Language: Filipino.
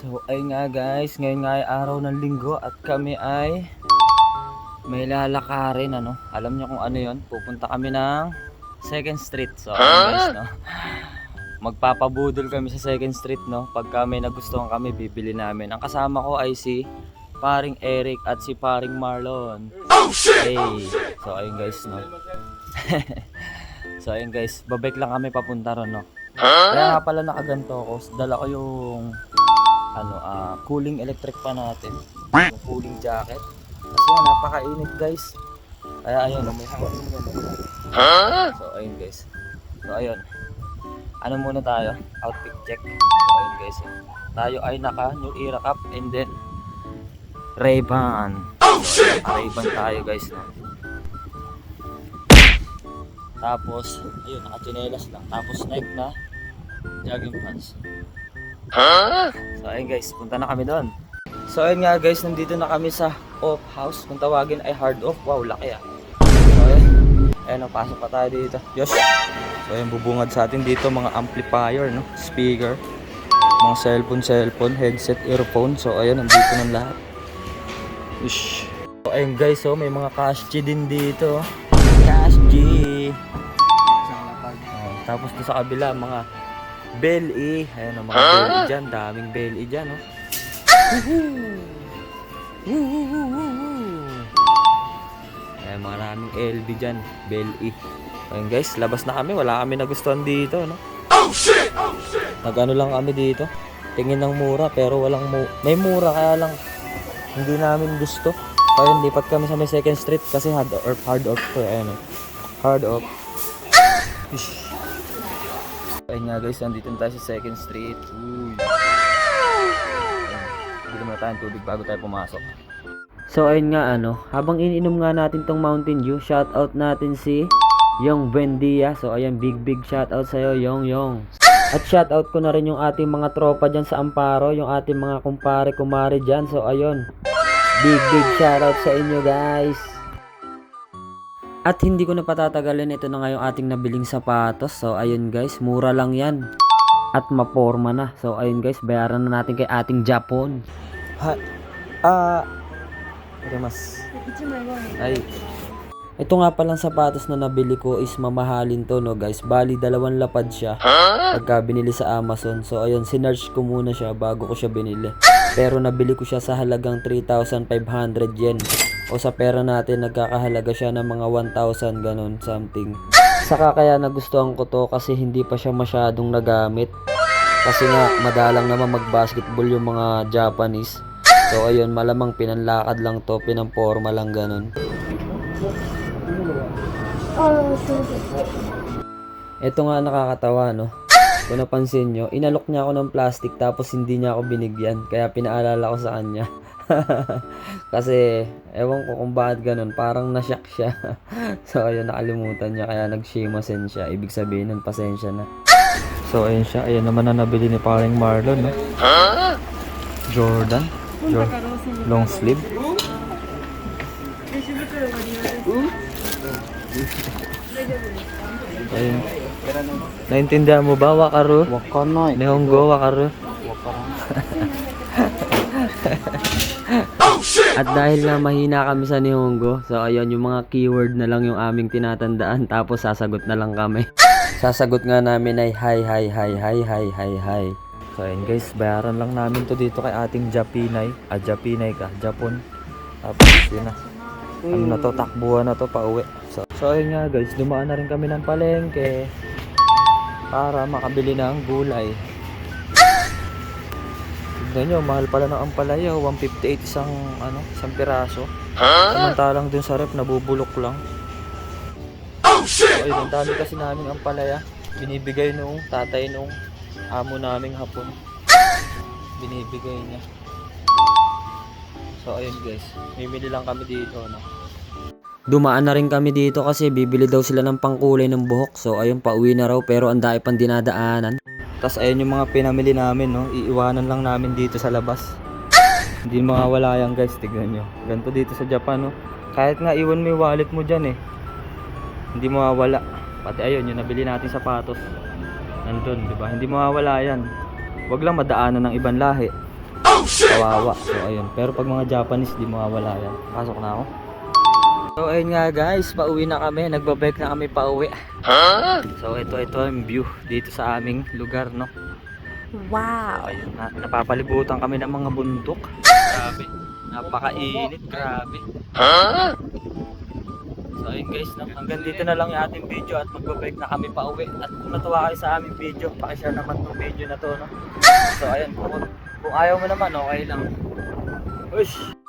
So ayun nga guys, ngayon nga ay araw ng linggo at kami ay may lalakarin ano. Alam niyo kung ano 'yon? Pupunta kami ng Second Street. So ayun guys no. Magpapabudol kami sa Second Street no. Pagka may nagustuhan kami, bibili namin. Ang kasama ko ay si paring Eric at si paring Marlon. Oh shit! Hey. So ayun guys no. so ayun guys, babalik lang kami papunta ron no. Kaya nga pala nakaganto ako. Dala ko yung ano ah cooling electric pa natin. Yung cooling jacket. Kasi nga napakainit guys. Kaya ayun, may hangin yan. So ayun guys. So ayun. Ano muna tayo? Outfit check. So ayun guys. Tayo ay naka New Era Cup and then Ray-Ban. Oh shit! Ray-Ban tayo guys. No? Tapos, ayun, naka-chinelas lang. Tapos Nike na jogging pants. So ayun guys, punta na kami doon. So ayun nga guys, nandito na kami sa off house. Kung tawagin ay hard off. Wow, laki ah. So ayun, ayun pasok pa tayo dito. Yes. So ayun, bubungad sa atin dito mga amplifier, no? Speaker, mga cellphone, cellphone, headset, earphone. So ayun, nandito ng lahat. Ish. So ayun guys, oh, may mga cash G din dito. oh. Cash G. Tapos sa kabila, mga Bell E. Ayan ang mga Bell E dyan. Daming Bell E dyan, oh. Ayan, maraming LB dyan. Bell E. Ayan guys, labas na kami. Wala kami nagustuhan dito, no? Oh shit! Oh shit! Nagano lang kami dito. Tingin ng mura, pero walang mu May mura, kaya lang hindi namin gusto. Kaya lipat kami sa may second street kasi hard or hard off to. Ayan, oh. Hard off. Ish. Ayun nga guys, nandito na tayo sa second street. Uy. Bili muna tayo ng tubig bago tayo pumasok. So ayun nga ano, habang iniinom nga natin tong Mountain Dew, shout out natin si Yong Buendia. So ayan, big big shout out sa'yo, Yong Yong. At shout out ko na rin yung ating mga tropa dyan sa Amparo, yung ating mga kumpare kumare dyan. So ayun, big big shout out sa inyo guys. At hindi ko na patatagalin, ito na nga yung ating nabiling sapatos. So ayun guys, mura lang yan. At maporma na. So ayun guys, bayaran na natin kay ating Japon. Ha, ah, mas. Ay, ito nga palang sapatos na nabili ko is mamahalin to no guys. Bali, dalawang lapad siya. Pagka binili sa Amazon. So ayun, sinerge ko muna siya bago ko siya binili. Pero nabili ko siya sa halagang 3,500 yen. O sa pera natin, nagkakahalaga siya ng mga 1,000 ganun, something. Saka kaya nagustuhan ko to kasi hindi pa siya masyadong nagamit. Kasi nga, madalang naman mag-basketball yung mga Japanese. So ayun, malamang pinanlakad lang to, pinamporma lang ganun. Ito nga nakakatawa, no? Kung napansin nyo, inalok niya ako ng plastic tapos hindi niya ako binigyan. Kaya pinaalala ko sa kanya. Kasi, ewan ko kung bakit ganun. Parang nasyak siya. so, ayun, nakalimutan niya. Kaya nag-shimasen siya. Ibig sabihin nun, pasensya na. So, ayun siya. Ayun naman na nabili ni paring Marlon, no? Jordan. Jor- long sleeve. Ayun. Naintindihan mo ba, Wakaru? Wakanay. Nihongo, Wakaru? At dahil nga mahina kami sa Nihongo, so ayun yung mga keyword na lang yung aming tinatandaan tapos sasagot na lang kami. Sasagot nga namin ay hi hi hi hi hi hi hi. So ayun guys, bayaran lang namin to dito kay ating Japinay. Ah, Japinay ka, Japon. Tapos yun na. Ano na to, takbuhan na to pa uwi. So, so ayun nga guys, dumaan na rin kami ng palengke para makabili ng gulay. Tignan nyo, mahal pala ng ampalaya. 158 isang, ano, isang piraso. Samantalang dun sa rep, nabubulok lang. Oh shit! So, ayun, ang dami kasi namin ampalaya. Binibigay nung tatay nung amo naming hapon. Binibigay niya. So ayun guys, mimili lang kami dito, no. Dumaan na rin kami dito kasi bibili daw sila ng pangkulay ng buhok. So ayun, pauwi na raw pero ang dami pang dinadaanan. Tapos ayun yung mga pinamili namin, no. Iiwanan lang namin dito sa labas. Hindi mawawala yan guys, tignan nyo. Ganito dito sa Japan, no. Kahit nga iwan mo yung wallet mo dyan, eh. Hindi mawawala. Pati ayun, yung nabili natin sapatos. Nandun, di ba? Hindi mawawala yan. Huwag lang madaanan ng ibang lahi. Kawawa. So ayun. Pero pag mga Japanese, di mawawala yan. Pasok na ako. So ayun nga guys, pauwi na kami. Nagbabike na kami pauwi. So ito, ito yung view dito sa aming lugar, no? Wow. Ayun, na, napapalibutan kami ng mga bundok. Grabe. Napakainit, grabe. So ayun guys, no? hanggang dito na lang yung ating video at magbabike na kami pa uwi. At kung natuwa kayo sa aming video, pakishare naman tong video na to. No? So ayun, kung, kung ayaw mo naman, okay lang. Ush!